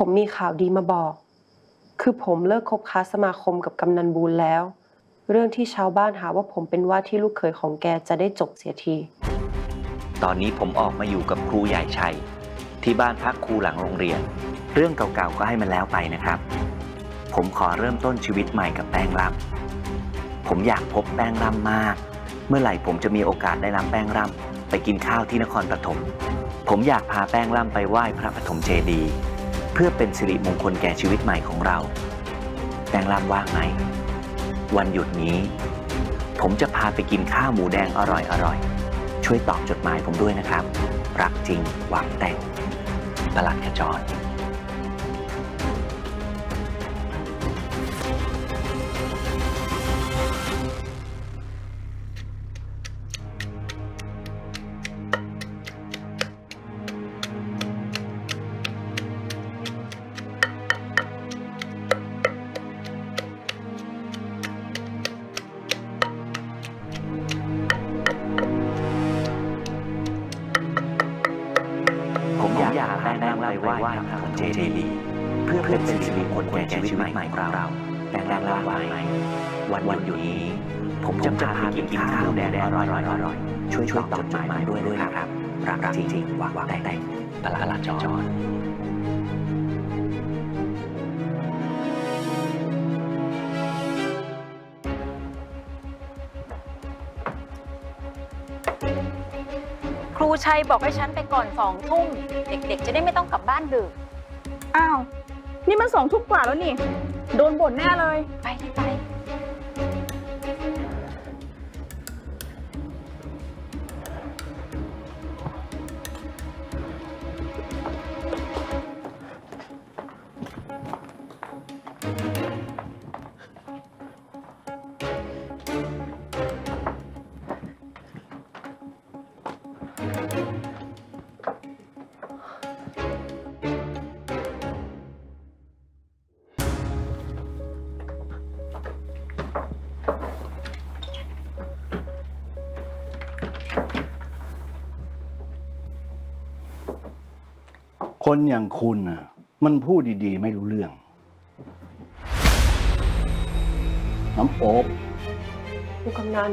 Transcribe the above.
ผมมีข่าวดีมาบอก คือผมเลิกคบค้าสมาคมกับกำนันบูลแล้ว เรื่องที่ชาวบ้านหาว่าผมเป็นว่าที่ลูกเขยของแกจะได้จบเสียที ตอนนี้ผมออกมาอยู่กับครูใหญ่ชัย ที่บ้านพักครูหลังโรงเรียน เรื่องเก่าๆก็ให้มันแล้วไปนะครับ ผมขอเริ่มต้นชีวิตใหม่กับแป้งร่ำผมอยากพบแป้งร่ำมาก เมื่อไหร่ผมจะมีโอกาสได้รับแป้งร่ำไปกินข้าวที่นครปฐมผมอยากพาแป้งร่ำไปไหว้พระปฐมเจดีย์ เพื่อเป็นสิริมงคลแก่ชีวิตใหม่ของเราแป้งร่ำว่างไหม วันหยุดนี้ ผมจะพาไปกินข้าวหมูแดงอร่อยๆช่วยตอบจดหมายผมด้วยนะครับ รักจริงหวังแต่งประหลัดขจร ไว้พระปฐมเจดีย์เพื่อเป็นสิริมงคลแก่ชีวิตใหม่ของเราแป้งร่ำว่าไหมวันวันอยู่นี้ ผมจะพาไปกินข้าวแดงอร่อยๆช่วยช่วยตอบจดหมายด้วยด้วยครับรักจริงหวังแต่งประหลัดจรค รูชัยบอกให้ฉันไปก่อนสองทุ่มเด็กๆ จะได้ไม่ต้องกลับบ้านดึก อ้าว นี่มันสองทุ่มกว่าแล้วนี่ โดนบ่นแน่เลย ไปที่ไป คนอย่างคุณน่ะ มันพูดดีๆ ไม่รู้เรื่อง น้ำโอบผู้กำนัน